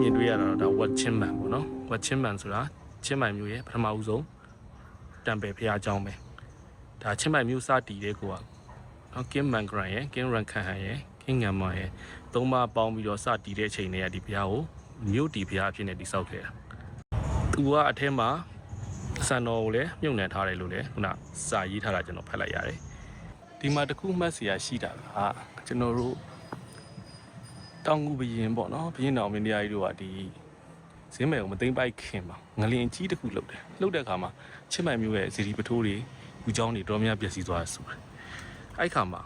မြင်တွေ့ရတာတော့ဒါဝတ်ချင်းမန်ပေါ့နော်ဝတ်ချင်းမန်ဆိုတာချင်းမန်မြို့ရဲ့ပထမဦးဆုံးတံပယ်ဖရာကျောင်းပဲဒါချင်းမန်မြို့စတည်တဲ့ကိုကနော်ကင်းမန်ဂရန်ရဲ့ကင်းရန်ခန်ဟန်ရဲ့ကင်းငမ်မရဲ့သုံးပါပေါင်းပြီးတော့စတည်တဲ့အချိန်တွေကဒီဖရာကိုမြို့တည်ဖရာအဖြစ်နဲ့တည်ဆောက်ခဲ့တာသူကအထက်မှာစံတော်ကိုလည်းမြုပ်နှံထားတယ်လို့လည်းခုနစာရေးထားတာကျွန်တော်ဖတ်လိုက်ရတယ်ဒီမှာတခုမှတ်စရာရှိတာကကျွန်တော်တို့ တောင်ကူဘရင်ပေါ့နော်ဘရင်တော်မင်းတရားကြီးတို့ကဒီဇင်းမယ်ကိုမသိမ့်ပိုက်ခင်မှာငလင်ကြီးတစ်ခုလှုပ်တယ်လှုပ်တဲ့အခါမှာချစ်မိုင်မျိုးရဲ့ဇီဒီပထိုးတွေလူချောင်းတွေတော်များပျက်စီးသွားတယ်ဆိုတယ်အဲ့ခါမှာ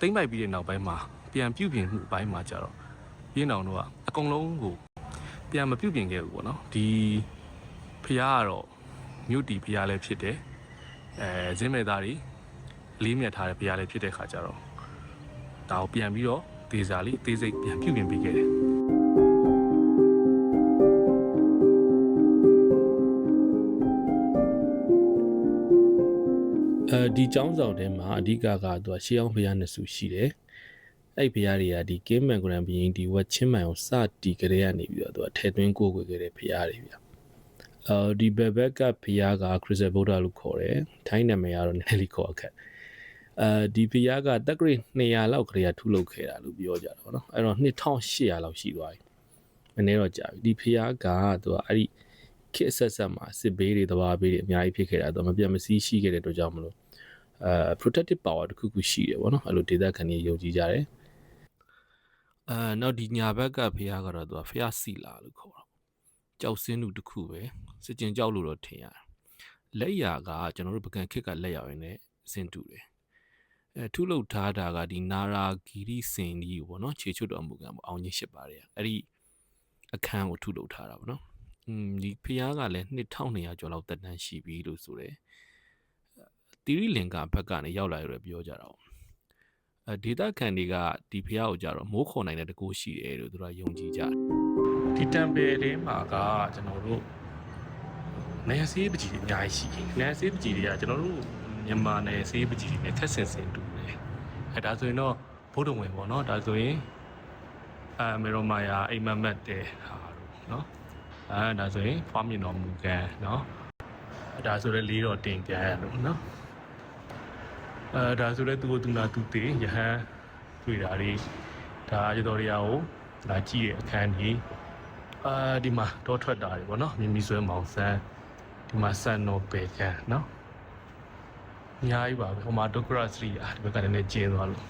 သိမ့်ပိုက်ပြီးတဲ့နောက်ပိုင်းမှာပြန်ပြုတ်ပြင်မှုအပိုင်းမှာကြတော့ဘရင်တော်တို့ကအကုန်လုံးကိုပြန်မပြုတ်ပြင်ခဲ့ဘူးပေါ့နော်ဒီဖះကတော့မြို့တီဖះလည်းဖြစ်တယ်အဲဇင်းမယ်သားတွေအလေးမြတ်ထားတဲ့ဖះလည်းဖြစ်တဲ့ခါကြတော့ဒါကိုပြန်ပြီးတော့ သေးစားလေးသေးစိတ်ပြန်ပြုပြင်ပေးခဲ့တယ်အဲဒီចောင်းဆောင်ထဲမှာအဓိကကသူကရှေးအောင်ဘုရားနှစ်ဆူရှိတယ်အဲ့ဘုရားတွေကဒီကင်းမန်ဂရန်ဘရင်ဒီဝက်ချင်းမိုင်ကိုစတီကြတဲ့ကနေပြီးတော့သူကထဲသွင်းကိုယ်ွယ်ခဲ့တဲ့ဘုရားတွေဗျအဲဒီဘဘက်ကဘုရားကခရစ်စတဗုဒ္ဓလို့ခေါ်တယ်ထိုင်းနာမည်ကတော့နည်းနည်းလေးခေါ်အခက် အဲဒီဖျားကတက်ကရစ်200လောက်ခရေထုလုပ်ခဲ့တာလို့ပြောကြတာပေါ့နော်အဲ့တော့2800လောက်ရှိသွားပြီမနေ့တော့ကြာပြီဒီဖျားကသူကအဲ့ဒီခေတ်ဆက်ဆက်မှာစစ်ဘေးတွေတဘာဘေးတွေအများကြီးဖြစ်ခဲ့တာသူမပြတ်မစည်းရှိခဲ့တဲ့အတွက်ကြောင့်မလို့အဲ protective power တစ်ခုခုရှိတယ်ပေါ့နော်အဲ့လိုဒေသခံတွေယုံကြည်ကြတယ်အဲနောက်ဒီညာဘက်ကဖျားကတော့သူကဖျားစီလာလို့ခေါ်တာကြောက်စင်းသူတစ်ခုပဲစစ်ကျင်ကြောက်လို့တော့ထင်ရတယ်လက်ရာကကျွန်တော်တို့ပကံခစ်ကလက်ရရင်လည်းအစင်တူတယ် အဲထုလုပ်ထားတာကဒီနာရာဂီရီစင်ကြီးပေါ့နော်ခြေချွတ်တော်မူကံပေါ့အောင်ကြီးရှစ်ပါတယ်အဲ့ဒီအခန်းကိုထုလုပ်ထားတာပေါ့နော်อืมဒီဖျားကလည်း2200ကျော်လောက်တက်တန်းရှိပြီလို့ဆိုတယ်တီရီလင်ကဘက်ကနေရောက်လာရပြောကြတာပေါ့အဲဒေတာခံတွေကဒီဖျားကိုကြတော့မိုးခေါ်နိုင်တဲ့တကူရှိတယ်လို့သူတို့ကယုံကြည်ကြတယ်ဒီတံပယ်လေးမှာကကျွန်တော်တို့နေဆေးပကြီးတွေအများကြီးရှိတယ်နေဆေးပကြီးတွေကကျွန်တော်တို့ မြန်မာနယ်ဆေးပကြီးတွေနဲ့ထက်ဆင်ဆင်တူတယ်အဲဒါဆိုရင်တော့ဘုဒ္ဓဝင်ပေါ့နော်ဒါဆိုရင်အဲမေရိုမာယာအိမ်မက်မက်တဲ့ဟာတို့နော်အဲဒါဆိုရင်ဖွားမြင်တော်မူကံနော်အဲဒါဆိုလည်းလေးတော်တင်ပြန်ရလို့နော်အဲဒါဆိုလည်းသူ့ကိုသူနာသူတေယဟန်တွေ့တာတွေဒါရတော်ရရာကိုလာကြည့်တဲ့အခန်းကြီးအာဒီမှာတော့ထွက်တာတွေပေါ့နော်မြင်မီဆွဲမောင်ဆန်းဒီမှာဆန်နော်ပေကန်နော် အများကြီးပါပဲဟိုမှာဒုက္ခရစရိယာဒီဘက်ကလည်းနည်းကျင်းသွားလို့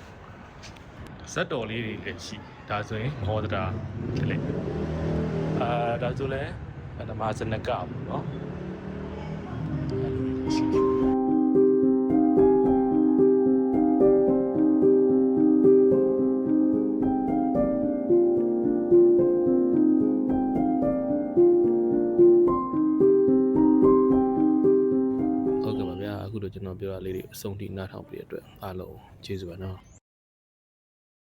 ဇက်တော်လေးတွေလည်းရှိဒါဆိုရင်မောဒတာဒီလေအာဒါဆိုလည်းဓမ္မစနကပေါ့နော်အဲ့လိုလေးရှိတယ် ဟုတ်ကဲ့ပါဗျာအခုတော့ကျွန်တော်ပြောတာလေးတွေအဆုံးထိနားထောင်ပြတဲ့အတွက်အားလုံးကျေးဇူးပါနော်